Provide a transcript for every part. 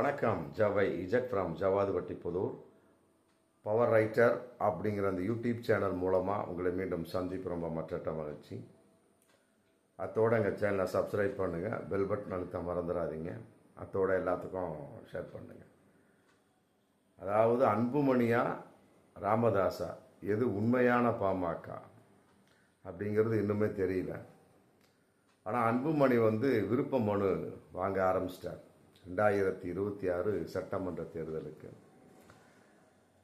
வணக்கம் ஜவை இஜக் from Javadhupatti Puthur. Power writer அப்படிங்கிற அந்த யூடியூப் சேனல் மூலமாக உங்களை மீண்டும் சந்திப்பு ரொம்ப மற்ற மகிழ்ச்சி. அத்தோடு எங்கள் சேனலை சப்ஸ்கிரைப் பண்ணுங்கள் பெல் பட்டன் அழுத்த மறந்துடாதீங்க. அத்தோடு எல்லாத்துக்கும் ஷேர் பண்ணுங்கள் அதாவது அன்புமணியா ராமதாஸா எது உண்மையான பாமக அப்படிங்கிறது இன்னுமே தெரியல. ஆனால் அன்புமணி வந்து விருப்ப மனு வாங்க ஆரம்பிச்சிட்டார். ரெண்டாயிரத்தி இருபத்தி ஆறு சட்டமன்ற தேர்தலுக்கு.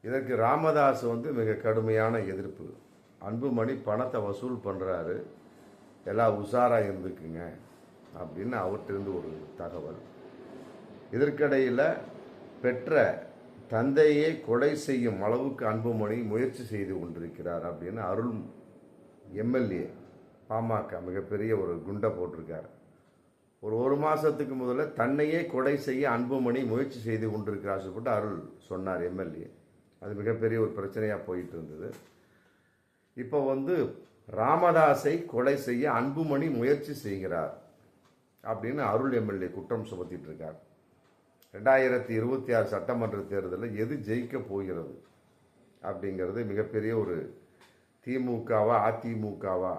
இதற்கு ராமதாஸ் வந்து மிக கடுமையான எதிர்ப்பு. அன்புமணி பணத்தை வசூல் பண்ணுறாரு எல்லாம் உஷாராக இருந்துக்குங்க அப்படின்னு அவர்கிட்டருந்து ஒரு தகவல். இதற்கிடையில் பெற்ற தந்தையை கொலை செய்யும் அளவுக்கு அன்புமணி முயற்சி செய்து கொண்டிருக்கிறார் அப்படின்னு அருள் எம்எல்ஏ பாமக மிகப்பெரிய ஒரு குண்டை போட்டிருக்கார். ஒரு ஒரு மாதத்துக்கு முதல்ல தன்னையே கொலை செய்ய அன்புமணி முயற்சி செய்து கொண்டிருக்கிறார் சொல்லிட்டு அருள் சொன்னார் எம்எல்ஏ. அது மிகப்பெரிய ஒரு பிரச்சனையாக போயிட்டு இருந்தது. இப்போ வந்து ராமதாஸை கொலை செய்ய அன்புமணி முயற்சி செய்கிறார் அப்படின்னு அருள் எம்எல்ஏ குற்றம் சுமத்திட்டு இருக்கார். ரெண்டாயிரத்தி இருபத்தி ஆறு சட்டமன்ற தேர்தலில் எது ஜெயிக்க போகிறது அப்படிங்கிறது மிகப்பெரிய ஒரு திமுகவா அதிமுகவா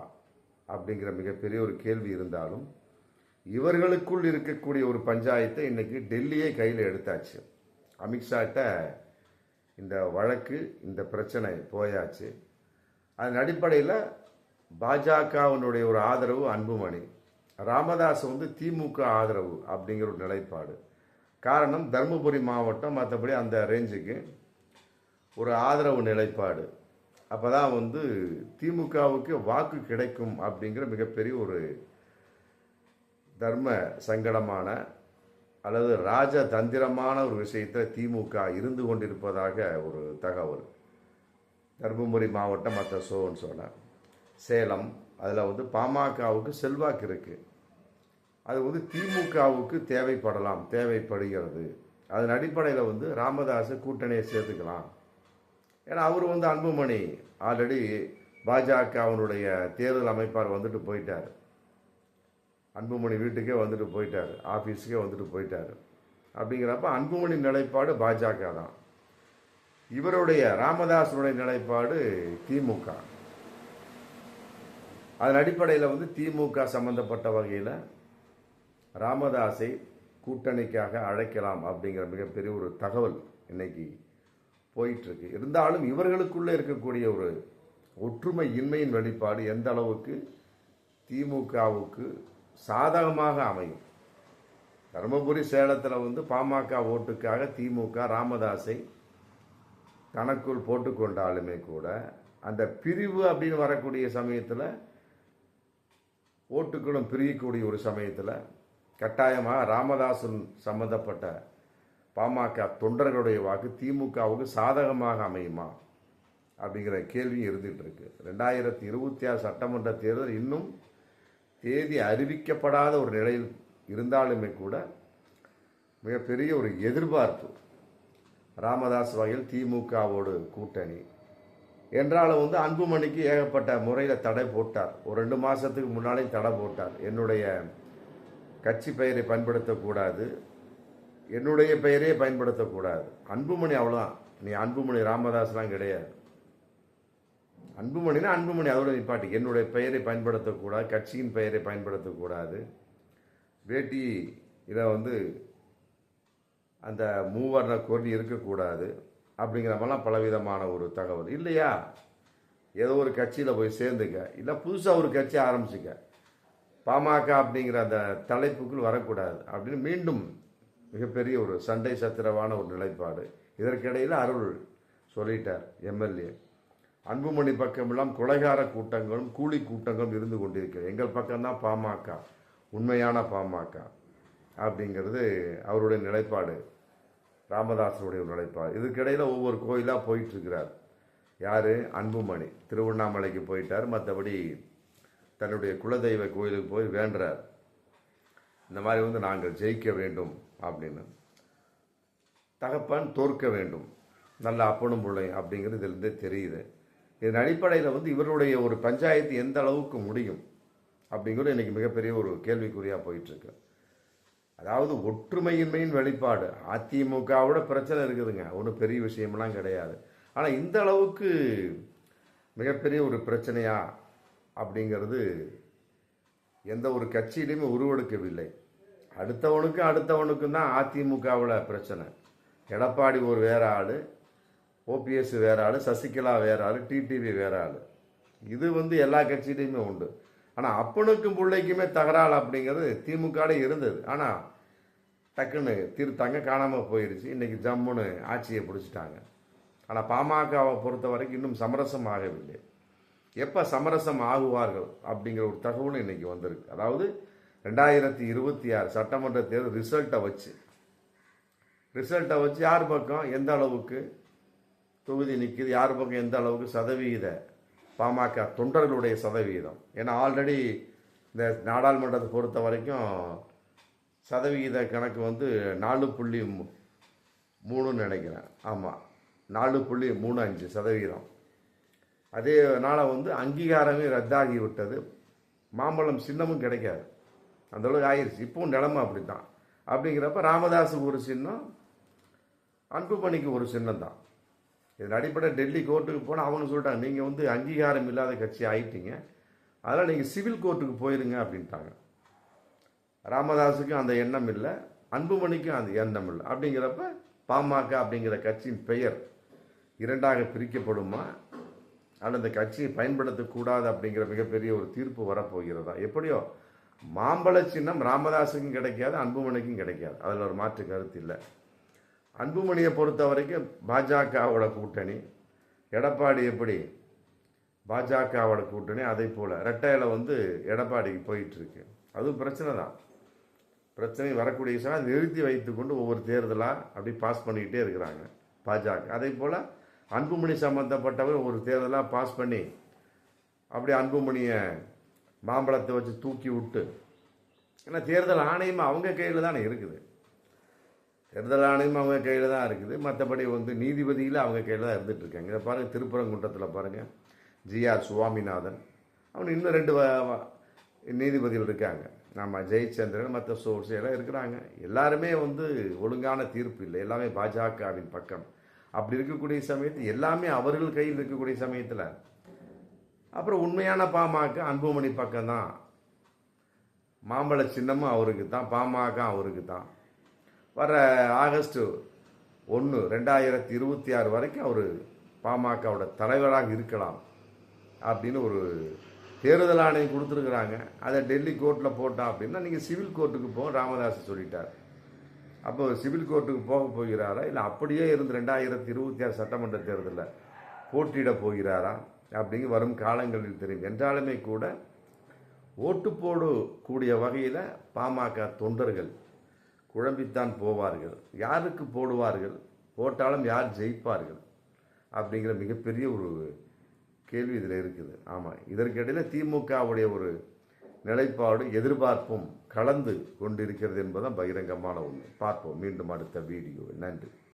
அப்படிங்கிற மிகப்பெரிய ஒரு கேள்வி இருந்தாலும் இவர்களுக்குள் இருக்கக்கூடிய ஒரு பஞ்சாயத்தை இன்றைக்கி டெல்லியே கையில் எடுத்தாச்சு. அமித்ஷாட்ட இந்த வழக்கு இந்த பிரச்சனை போயாச்சு. அதன் அடிப்படையில் பாஜகவினுடைய ஒரு ஆதரவு அன்புமணி. ராமதாஸ் வந்து திமுக ஆதரவு அப்படிங்கிற ஒரு நிலைப்பாடு. காரணம் தருமபுரி மாவட்டம் மற்றபடி அந்த ரேஞ்சுக்கு ஒரு ஆதரவு நிலைப்பாடு. அப்போ தான் வந்து திமுகவுக்கு வாக்கு கிடைக்கும் அப்படிங்கிற மிகப்பெரிய ஒரு தர்ம சங்கடமான அல்லது ராஜதந்திரமான ஒரு விஷயத்தில் திமுக இருந்து கொண்டிருப்பதாக ஒரு தகவல். தர்மபுரி மாவட்டம் மற்ற சோன்னு சொன்னார். சேலம் அதில் வந்து பாமகவுக்கு செல்வாக்கு இருக்குது அது வந்து திமுகவுக்கு தேவைப்படலாம் தேவைப்படுகிறது. அதன் அடிப்படையில் வந்து ராமதாஸ் கூட்டணியை சேர்த்துக்கலாம். ஏன்னா அவர் வந்து அன்புமணி. ஆல்ரெடி பாஜகவினுடைய தேர்தல் அமைப்பார் வந்துட்டு போயிட்டார். அன்புமணி வீட்டுக்கே வந்துட்டு போயிட்டார் ஆஃபீஸுக்கே வந்துட்டு போயிட்டார். அப்படிங்கிறப்ப அன்புமணி நிலைப்பாடு பாஜக தான். இவருடைய ராமதாஸனுடைய நிலைப்பாடு திமுக. அதன் அடிப்படையில் வந்து திமுக சம்பந்தப்பட்ட வகையில் ராமதாஸை கூட்டணிக்காக அழைக்கலாம் அப்படிங்கிற மிகப்பெரிய ஒரு தகவல் இன்னைக்கு போயிட்டுருக்கு. இருந்தாலும் இவர்களுக்குள்ளே இருக்கக்கூடிய ஒரு ஒற்றுமை இன்மையின் வெளிப்பாடு எந்த அளவுக்கு திமுகவுக்கு சாதகமாக அமையும். தருமபுரி சேலத்தில் வந்து பாமக ஓட்டுக்காக திமுக ராமதாஸை கணக்குள் போட்டுக்கொண்டாலுமே கூட அந்த பிரிவு அப்படின்னு வரக்கூடிய சமயத்தில் ஓட்டுகளும் பிரியக்கூடிய ஒரு சமயத்தில் கட்டாயமாக ராமதாசன் சம்பந்தப்பட்ட பாமக தொண்டர்களுடைய வாக்கு திமுகவுக்கு சாதகமாக அமையுமா அப்படிங்கிற கேள்வி இருந்துகிட்டு இருக்கு. ரெண்டாயிரத்தி இருபத்தி ஆறு சட்டமன்ற தேர்தல் இன்னும் தேதி அறிவிக்கப்படாத ஒரு நிலையில் இருந்தாலுமே கூட மிகப்பெரிய ஒரு எதிர்பார்ப்பு. ராமதாஸ் வகையில் திமுகவோடு கூட்டணி. என்றாலும் வந்து அன்புமணிக்கு ஏகப்பட்ட முறையில் தடை போட்டார். ஒரு ரெண்டு மாதத்துக்கு முன்னாலேயும் தடை போட்டார். என்னுடைய கட்சி பெயரை பயன்படுத்தக்கூடாது. என்னுடைய பெயரே பயன்படுத்தக்கூடாது. அன்புமணி அவ்வளோதான் நீ அன்புமணி ராமதாஸ்லாம் கிடையாது. அன்புமணினா அன்புமணி அதோட நிப்பாட்டி. என்னுடைய பெயரை பயன்படுத்தக்கூடாது கட்சியின் பெயரை பயன்படுத்தக்கூடாது. வேட்டி இதை வந்து அந்த மூவர்ண கொடி இருக்கக்கூடாது அப்படிங்கிற மாதிரிலாம் பலவிதமான ஒரு தகவல். இல்லையா? ஏதோ ஒரு கட்சியில் போய் சேர்ந்துக்க இல்லை புதுசாக ஒரு கட்சி ஆரம்பிச்சுக்க. பாமக அப்படிங்கிற அந்த தலைப்புக்குள் வரக்கூடாது அப்படின்னு மீண்டும் மிகப்பெரிய ஒரு சண்டை சத்திரவான ஒரு நிலைப்பாடு. இதற்கிடையில் அருள் சொல்லிட்டார் எம்எல்ஏ. அன்புமணி பக்கமெல்லாம் கொலைகார கூட்டங்களும் கூலி கூட்டங்களும் இருந்து கொண்டிருக்கிறது. எங்கள் பக்கம்தான் பாமக உண்மையான பாமக அப்படிங்கிறது அவருடைய நிலைப்பாடு ராமதாசனுடைய நிலைப்பாடு. இதுக்கிடையில் ஒவ்வொரு கோயிலாக போயிட்டுருக்கிறார். யார்? அன்புமணி. திருவண்ணாமலைக்கு போயிட்டார். மற்றபடி தன்னுடைய குலதெய்வ கோயிலுக்கு போய் வேண்டுறார். இந்த மாதிரி வந்து நாங்கள் ஜெயிக்க வேண்டும் அப்படின்னு. தகப்பன் தோற்க வேண்டும். நல்ல அப்பனும் பிள்ளை அப்படிங்கிறது இதுலேருந்தே தெரியுது. இதன் அடிப்படையில் வந்து இவருடைய ஒரு பஞ்சாயத்து எந்த அளவுக்கு முடியும் அப்படிங்கிறது இன்றைக்கி மிகப்பெரிய ஒரு கேள்விக்குறியாக போயிட்டுருக்கு. அதாவது ஒற்றுமையின்மையின் வெளிப்பாடு. அதிமுகவோட பிரச்சனை இருக்குதுங்க. ஒன்றும் பெரிய விஷயமெல்லாம் கிடையாது. ஆனால் இந்த அளவுக்கு மிகப்பெரிய ஒரு பிரச்சனையா அப்படிங்கிறது எந்த ஒரு கட்சியிலையுமே உருவெடுக்கவில்லை. அடுத்தவனுக்கும் அடுத்தவனுக்கும் தான் அதிமுகவில் பிரச்சனை. எடப்பாடி ஒரு வேற ஆள். ஓபிஎஸ் வேற ஆள் சசிகலா வேற ஆள் டிடிவி வேற ஆள். இது வந்து எல்லா கட்சியிலையுமே உண்டு. ஆனால் அப்பனுக்கும் பிள்ளைக்குமே தகராறு அப்படிங்கிறது திமுகவே இருந்தது. ஆனால் டக்குன்னு திருத்தாங்க காணாமல் போயிடுச்சு இன்றைக்கி ஜம்முன்னு ஆட்சியை பிடிச்சிட்டாங்க. ஆனால் பாமகவை பொறுத்த வரைக்கும் இன்னும் சமரசம் ஆகவில்லை. எப்போ சமரசம் ஆகுவார்கள் அப்படிங்கிற ஒரு தகவலும் இன்றைக்கி வந்திருக்கு. அதாவது ரெண்டாயிரத்தி இருபத்தி ஆறு சட்டமன்ற தேர்தல் ரிசல்ட்டை வச்சு ரிசல்ட்டை வச்சு யார் பக்கம் எந்த அளவுக்கு தொகுதி நிற்குது யார் பக்கம் எந்த அளவுக்கு சதவிகித பாமக தொண்டர்களுடைய சதவிகிதம் ஏன்னா ஆல்ரெடி இந்த நாடாளுமன்றத்தை பொறுத்த வரைக்கும் சதவிகித கணக்கு வந்து நாலு புள்ளி மூணுன்னு நினைக்கிறேன். ஆமாம் நாலு புள்ளி மூணு அஞ்சு சதவிகிதம் அதேனால் வந்து அங்கீகாரமே ரத்தாகி விட்டது. மாம்பழம் சின்னமும் கிடைக்காது. அந்தளவுக்கு ஆயிடுச்சு இப்பவும் அப்படி தான் அப்படிங்கிறப்ப ராமதாஸுக்கு ஒரு சின்னம் அன்புமணிக்கு ஒரு சின்னம் தான் இதன் அடிப்படை டெல்லி கோர்ட்டுக்கு போனால் அவங்க சொல்லிட்டாங்க நீங்கள் வந்து அங்கீகாரம் இல்லாத கட்சி ஆயிட்டீங்க அதனால் நீங்கள் சிவில் கோர்ட்டுக்கு போயிருங்க அப்படின்ட்டாங்க. ராமதாஸுக்கும் அந்த எண்ணம் இல்லை அன்புமணிக்கும் அந்த எண்ணம் இல்லை. அப்படிங்கிறப்ப பாமக அப்படிங்கிற கட்சியின் பெயர் இரண்டாக பிரிக்கப்படுமா? அல்லது அந்த கட்சியை பயன்படுத்தக்கூடாது அப்படிங்கிற மிகப்பெரிய ஒரு தீர்ப்பு வரப்போகிறதா? எப்படியோ மாம்பழ சின்னம் ராமதாஸுக்கும் கிடைக்காது அன்புமணிக்கும் கிடைக்காது. அதில் ஒரு மாற்று கருத்து இல்லை. அன்புமணியை பொறுத்த வரைக்கும் பாஜகவோட கூட்டணி. எடப்பாடி எப்படி பாஜகவோட கூட்டணி? அதே போல் ரெட்டையில வந்து எடப்பாடிக்கு போயிட்டுருக்கு. அதுவும் பிரச்சனை தான். பிரச்சனை வரக்கூடிய சார் நிறுத்தி வைத்துக்கொண்டு ஒவ்வொரு தேர்தலாக அப்படி பாஸ் பண்ணிக்கிட்டே இருக்கிறாங்க பாஜக. அதே போல் அன்புமணி சம்மந்தப்பட்டவர் ஒரு தேர்தலாக பாஸ் பண்ணி அப்படி அன்புமணியை மாம்பழத்தை வச்சு தூக்கி விட்டு ஏன்னா தேர்தல் ஆணையம் அவங்க கையில் தானே இருக்குது. தேர்தல் ஆணையம் அவங்க கையில் தான் இருக்குது. மற்றபடி வந்து நீதிபதியில் அவங்க கையில் தான் இருந்துகிட்ருக்காங்க இதை பாருங்கள் திருப்பரங்குன்றத்தில் பாருங்கள் ஜிஆர் சுவாமிநாதன். அவன் இன்னும் ரெண்டு வ- நீதிபதிகள் இருக்காங்க. நம்ம ஜெயச்சந்திரன் மற்ற சோர்ஸ் எல்லாம் இருக்கிறாங்க. எல்லாருமே வந்து ஒழுங்கான தீர்ப்பு இல்லை. எல்லாமே பாஜகவின் பக்கம். அப்படி இருக்கக்கூடிய சமயத்தில் எல்லாமே அவர்கள் கையில் இருக்கக்கூடிய சமயத்தில். அப்புறம் உண்மையான பாமக அன்புமணி பக்கம்தான். மாம்பழ சின்னமும் அவருக்கு தான் பாமக அவருக்கு தான் வர ஆகஸ்ட் ஒன்று ரெண்டாயிரத்தி இருபத்தி ஆறு வரைக்கும் அவர் பாமகவோட தலைவராக இருக்கலாம் அப்படின்னு ஒரு தேர்தல் ஆணையம் கொடுத்துருக்குறாங்க. அதை டெல்லி கோர்ட்டில் போட்டான் அப்படின்னா நீங்கள் சிவில் கோர்ட்டுக்கு போக ராமதாஸ் சொல்லிட்டார். அப்போ சிவில் கோர்ட்டுக்கு போக போகிறாரா? இல்லை அப்படியே இருந்து ரெண்டாயிரத்தி இருபத்தி ஆறு சட்டமன்ற தேர்தலில் போட்டியிட போகிறாரா? அப்படிங்க வரும் காலங்களில் தெரியும். என்றாலுமே கூட ஓட்டு போடக்கூடிய வகையில் பாமக தொண்டர்கள் குழம்பித்தான் போவார்கள். யாருக்கு போடுவார்கள்? போட்டாலும் யார் ஜெயிப்பார்கள்? அப்படிங்கிற மிகப்பெரிய ஒரு கேள்வி இதில் இருக்குது. ஆமாம் இதற்கிடையில் திமுகவுடைய ஒரு நிலைப்பாடு எதிர்பார்ப்பும் கலந்து கொண்டிருக்கிறது என்பதுதான் பகிரங்கமான ஒன்று. பார்ப்போம் மீண்டும் அடுத்த வீடியோ நன்றி.